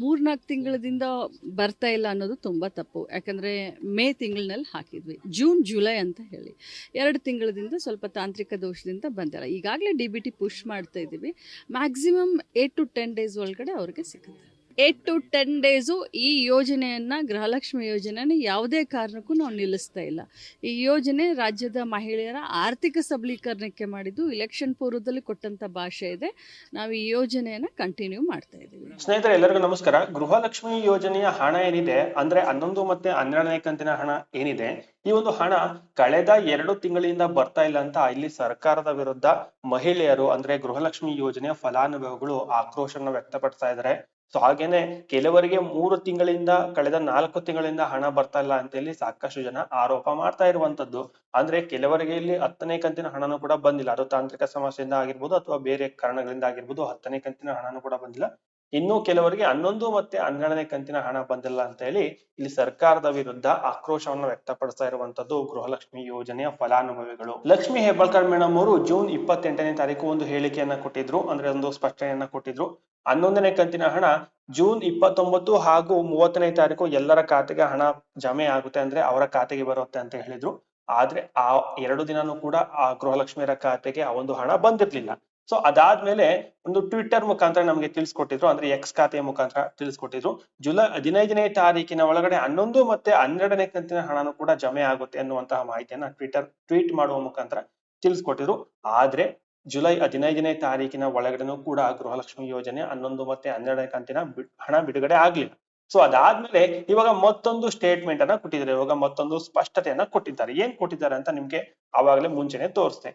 ಮೂರ್ನಾಲ್ಕು ತಿಂಗಳದಿಂದ ಬರ್ತಾ ಇಲ್ಲ ಅನ್ನೋದು ತುಂಬ ತಪ್ಪು. ಯಾಕಂದರೆ ಮೇ ತಿಂಗಳಿನಲ್ಲಿ ಹಾಕಿದ್ವಿ. ಜೂನ್, ಜುಲೈ ಅಂತ ಹೇಳಿ. ಎರಡು ತಿಂಗಳದಿಂದ ಸ್ವಲ್ಪ ತಾಂತ್ರಿಕ ದೋಷದಿಂದ ಬಂದಿಲ್ಲ. ಈಗಾಗಲೇ ಡಿ ಬಿ ಟಿ ಪುಷ್ ಮಾಡ್ತಾ ಇದ್ದೀವಿ. Maximum eight to ten days ಒಳಗಡೆ ಅವ್ರಿಗೆ ಸಿಗುತ್ತೆ. ಏಟ್ ಟು ಟೆನ್ ಡೇಸು ಈ ಯೋಜನೆಯನ್ನು ಗೃಹಲಕ್ಷ್ಮಿ ಯೋಜನೆಯನ್ನು ಯಾವುದೇ ಕಾರಣಕ್ಕೂ ನಾವು ನಿಲ್ಲಿಸ್ತಾ ಇಲ್ಲ. ಈ ಯೋಜನೆ ರಾಜ್ಯದ ಮಹಿಳೆಯರ ಆರ್ಥಿಕ ಸಬಲೀಕರಣಕ್ಕೆ ಮಾಡಿದ್ದು ಇಲೆಕ್ಷನ್ ಪೂರ್ವದಲ್ಲಿ ಕೊಟ್ಟಂತ ಭಾಷೆ ಇದೆ. ನಾವು ಈ ಯೋಜನೆಯನ್ನು ಕಂಟಿನ್ಯೂ ಮಾಡ್ತಾ ಇದ್ದೀವಿ. ಸ್ನೇಹಿತರೆ, ಎಲ್ಲರಿಗೂ ನಮಸ್ಕಾರ. ಗೃಹಲಕ್ಷ್ಮಿ ಯೋಜನೆಯ ಹಣ ಏನಿದೆ? ಅಂದ್ರೆ ಹನ್ನೊಂದು ಮತ್ತೆ ಹನ್ನೆರಡನೇ ಕಂತಿನ ಹಣ ಏನಿದೆ? ಈ ಒಂದು ಹಣ ಕಳೆದ ಎರಡು ತಿಂಗಳಿಂದ ಬರ್ತಾ ಇಲ್ಲ ಅಂತ ಇಲ್ಲಿ ಸರ್ಕಾರದ ವಿರುದ್ಧ ಮಹಿಳೆಯರು, ಅಂದ್ರೆ ಗೃಹಲಕ್ಷ್ಮಿ ಯೋಜನೆಯ ಫಲಾನುಭವಿಗಳು ಆಕ್ರೋಶನ ವ್ಯಕ್ತಪಡಿಸ್ತಾ ಇದ್ದಾರೆ. ಸೊ ಹಾಗೇನೆ ಕೆಲವರಿಗೆ ಮೂರು ತಿಂಗಳಿಂದ ಕಳೆದ ನಾಲ್ಕು ತಿಂಗಳಿಂದ ಹಣ ಬರ್ತಾ ಇಲ್ಲ ಅಂತ ಹೇಳಿ ಸಾಕಷ್ಟು ಜನ ಆರೋಪ ಮಾಡ್ತಾ ಇರುವಂತದ್ದು. ಅಂದ್ರೆ ಕೆಲವರಿಗೆ ಇಲ್ಲಿ ಹತ್ತನೇ ಕಂತಿನ ಹಣನೂ ಕೂಡ ಬಂದಿಲ್ಲ. ಅದು ತಾಂತ್ರಿಕ ಸಮಸ್ಯೆಯಿಂದ ಆಗಿರ್ಬೋದು ಅಥವಾ ಬೇರೆ ಕಾರಣಗಳಿಂದ ಆಗಿರ್ಬೋದು ಹತ್ತನೇ ಕಂತಿನ ಹಣನೂ ಕೂಡ ಬಂದಿಲ್ಲ. ಇನ್ನು ಕೆಲವರಿಗೆ ಹನ್ನೊಂದು ಮತ್ತೆ ಹನ್ನೆರಡನೇ ಕಂತಿನ ಹಣ ಬಂದಿಲ್ಲ ಅಂತ ಹೇಳಿ ಇಲ್ಲಿ ಸರ್ಕಾರದ ವಿರುದ್ಧ ಆಕ್ರೋಶವನ್ನು ವ್ಯಕ್ತಪಡಿಸ್ತಾ ಇರುವಂತದ್ದು ಗೃಹಲಕ್ಷ್ಮಿ ಯೋಜನೆಯ ಫಲಾನುಭವಿಗಳು. ಲಕ್ಷ್ಮಿ ಹೆಬ್ಬಾಳ್ಕರ್ ಮೇಡಮ್ ಅವರು ಜೂನ್ ಇಪ್ಪತ್ತೆಂಟನೇ ತಾರೀಕು ಒಂದು ಹೇಳಿಕೆಯನ್ನ ಕೊಟ್ಟಿದ್ರು, ಅಂದ್ರೆ ಒಂದು ಸ್ಪಷ್ಟನೆಯನ್ನ ಕೊಟ್ಟಿದ್ರು. ಹನ್ನೊಂದನೇ ಕಂತಿನ ಹಣ ಜೂನ್ ಇಪ್ಪತ್ತೊಂಬತ್ತು ಹಾಗೂ ಮೂವತ್ತನೇ ತಾರೀಕು ಎಲ್ಲರ ಖಾತೆಗೆ ಹಣ ಜಮೆ ಆಗುತ್ತೆ ಅಂದ್ರೆ ಅವರ ಖಾತೆಗೆ ಬರುತ್ತೆ ಅಂತ ಹೇಳಿದ್ರು. ಆದ್ರೆ ಆ ಎರಡು ದಿನಾನೂ ಕೂಡ ಆ ಗೃಹಲಕ್ಷ್ಮಿಯರ ಖಾತೆಗೆ ಆ ಒಂದು ಹಣ ಬಂದಿರ್ಲಿಲ್ಲ. ಸೊ ಅದಾದ್ಮೇಲೆ ಒಂದು ಟ್ವಿಟ್ಟರ್ ಮುಖಾಂತರ ನಮಗೆ ತಿಳಿಸ್ಕೊಟ್ಟಿದ್ರು, ಅಂದ್ರೆ ಎಕ್ಸ್ ಖಾತೆಯ ಮುಖಾಂತರ ತಿಳಿಸ್ಕೊಟ್ಟಿದ್ರು. ಜುಲೈ ಹದಿನೈದನೇ ತಾರೀಕಿನ ಒಳಗಡೆ ಹನ್ನೊಂದು ಮತ್ತೆ ಹನ್ನೆರಡನೇ ಕಂತಿನ ಹಣನೂ ಕೂಡ ಜಮೆ ಆಗುತ್ತೆ ಅನ್ನುವಂತಹ ಮಾಹಿತಿಯನ್ನ ಟ್ವಿಟರ್ ಟ್ವೀಟ್ ಮಾಡುವ ಮುಖಾಂತರ ತಿಳಿಸ್ಕೊಟ್ಟಿದ್ರು. ಆದ್ರೆ ಜುಲೈ ಹದಿನೈದನೇ ತಾರೀಕಿನ ಒಳಗಡೆನೂ ಕೂಡ ಗೃಹಲಕ್ಷ್ಮಿ ಯೋಜನೆ ಹನ್ನೊಂದು ಮತ್ತೆ ಹನ್ನೆರಡನೇ ಕಂತಿನ ಹಣ ಬಿಡುಗಡೆ ಆಗ್ಲಿಲ್ಲ. ಸೊ ಅದಾದ್ಮೇಲೆ ಇವಾಗ ಮತ್ತೊಂದು ಸ್ಟೇಟ್ಮೆಂಟ್ ಅನ್ನ ಕೊಟ್ಟಿದ್ದಾರೆ. ಇವಾಗ ಮತ್ತೊಂದು ಸ್ಪಷ್ಟತೆಯನ್ನ ಕೊಟ್ಟಿದ್ದಾರೆ. ಏನ್ ಕೊಟ್ಟಿದ್ದಾರೆ ಅಂತ ನಿಮ್ಗೆ ಅವಾಗಲೇ ಮುಂಚೆನೆ ತೋರಿಸ್ತೆ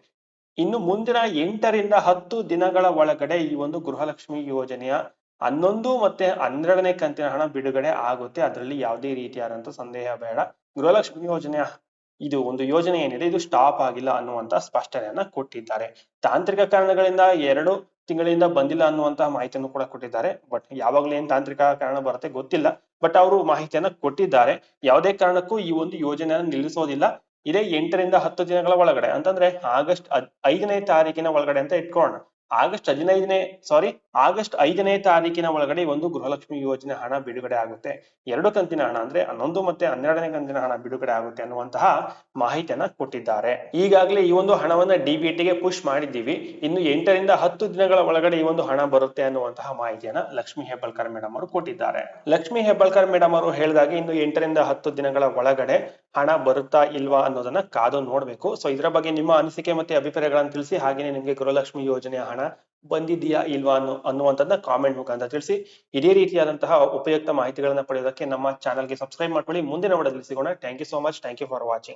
ಇನ್ನು ಮುಂದಿನ ಎಂಟರಿಂದ ಹತ್ತು ದಿನಗಳ ಒಳಗಡೆ ಈ ಒಂದು ಗೃಹಲಕ್ಷ್ಮಿ ಯೋಜನೆಯ ಹನ್ನೊಂದು ಮತ್ತೆ ಹನ್ನೆರಡನೇ ಕಂತಿನ ಹಣ ಬಿಡುಗಡೆ ಆಗುತ್ತೆ. ಅದರಲ್ಲಿ ಯಾವುದೇ ರೀತಿಯಾದಂತ ಸಂದೇಹ ಬೇಡ. ಗೃಹಲಕ್ಷ್ಮಿ ಯೋಜನೆಯ ಇದು ಒಂದು ಯೋಜನೆ ಏನಿದೆ, ಇದು ಸ್ಟಾಪ್ ಆಗಿಲ್ಲ ಅನ್ನುವಂತ ಸ್ಪಷ್ಟನೆಯನ್ನ ಕೊಟ್ಟಿದ್ದಾರೆ. ತಾಂತ್ರಿಕ ಕಾರಣಗಳಿಂದ ಎರಡು ತಿಂಗಳಿಂದ ಬಂದಿಲ್ಲ ಅನ್ನುವಂತಹ ಮಾಹಿತಿಯನ್ನು ಕೂಡ ಕೊಟ್ಟಿದ್ದಾರೆ. ಬಟ್ ಯಾವಾಗ್ಲೂ ಏನ್ ತಾಂತ್ರಿಕ ಕಾರಣ ಬರುತ್ತೆ ಗೊತ್ತಿಲ್ಲ. ಬಟ್ ಅವರು ಮಾಹಿತಿಯನ್ನ ಕೊಟ್ಟಿದ್ದಾರೆ. ಯಾವುದೇ ಕಾರಣಕ್ಕೂ ಈ ಒಂದು ಯೋಜನೆಯನ್ನು ನಿಲ್ಲಿಸೋದಿಲ್ಲ. ಇದೇ ಎಂಟರಿಂದ ಹತ್ತು ದಿನಗಳ ಒಳಗಡೆ. ಅಂತಂದ್ರೆ ಆಗಸ್ಟ್ ಐದನೇ ತಾರೀಕಿನ ಒಳಗಡೆ ಅಂತ ಇಟ್ಕೊಳ್ಳೋಣ ಆಗಸ್ಟ್ ಹದಿನೈದನೇ ಸಾರಿ ಆಗಸ್ಟ್ ಐದನೇ ತಾರೀಕಿನ ಒಳಗಡೆ ಒಂದು ಗೃಹಲಕ್ಷ್ಮಿ ಯೋಜನೆ ಹಣ ಬಿಡುಗಡೆ ಆಗುತ್ತೆ. ಎರಡು ಕಂತಿನ ಹಣ ಅಂದ್ರೆ ಹನ್ನೊಂದು ಮತ್ತೆ ಹನ್ನೆರಡನೇ ಕಂತಿನ ಹಣ ಬಿಡುಗಡೆ ಆಗುತ್ತೆ ಅನ್ನುವಂತಹ ಮಾಹಿತಿಯನ್ನ ಕೊಟ್ಟಿದ್ದಾರೆ. ಈಗಾಗಲೇ ಈ ಒಂದು ಹಣವನ್ನ ಡಿಬಿಟಿಗೆ ಪುಷ್ ಮಾಡಿದ್ದೀವಿ. ಇನ್ನು ಎಂಟರಿಂದ ಹತ್ತು ದಿನಗಳ ಒಳಗಡೆ ಈ ಒಂದು ಹಣ ಬರುತ್ತೆ ಅನ್ನುವಂತಹ ಮಾಹಿತಿಯನ್ನ ಲಕ್ಷ್ಮಿ ಹೆಬ್ಬಾಳ್ಕರ್ ಮೇಡಮ್ ಅವರು ಕೊಟ್ಟಿದ್ದಾರೆ. ಲಕ್ಷ್ಮಿ ಹೆಬ್ಬಾಳ್ಕರ್ ಮೇಡಮ್ ಅವರು ಹೇಳಿದಾಗ ಇನ್ನು ಎಂಟರಿಂದ ಹತ್ತು ದಿನಗಳ ಒಳಗಡೆ ಹಣ ಬರುತ್ತಾ ಇಲ್ವಾ ಅನ್ನೋದನ್ನ ಕಾದು ನೋಡ್ಬೇಕು. ಸೊ ಇದರ ಬಗ್ಗೆ ನಿಮ್ಮ ಅನಿಸಿಕೆ ಮತ್ತೆ ಅಭಿಪ್ರಾಯಗಳನ್ನು ತಿಳಿಸಿ, ಹಾಗೇನೆ ನಿಮಗೆ ಗೃಹಲಕ್ಷ್ಮಿ ಯೋಜನೆಯ ಹಣ ಬಂದಿದೆಯಾ ಇಲ್ವಾ ಅನ್ನೋ, ಅನ್ನುವಂಥದ್ದನ್ನ ಕಾಮೆಂಟ್ ಮುಖಾಂತರ ತಿಳಿಸಿ. ಇದೇ ರೀತಿಯಾದಂತಹ ಉಪಯುಕ್ತ ಮಾಹಿತಿಗಳನ್ನ ಪಡೆಯೋದಕ್ಕೆ ನಮ್ಮ ಚಾನಲ್ಗೆ ಸಬ್ಸ್ಕ್ರೈಬ್ ಮಾಡ್ಕೊಳ್ಳಿ. ಮುಂದಿನ ವಿಡಿಯೋದಲ್ಲಿ ಸಿಗೋಣ. Thank you so much thank you for watching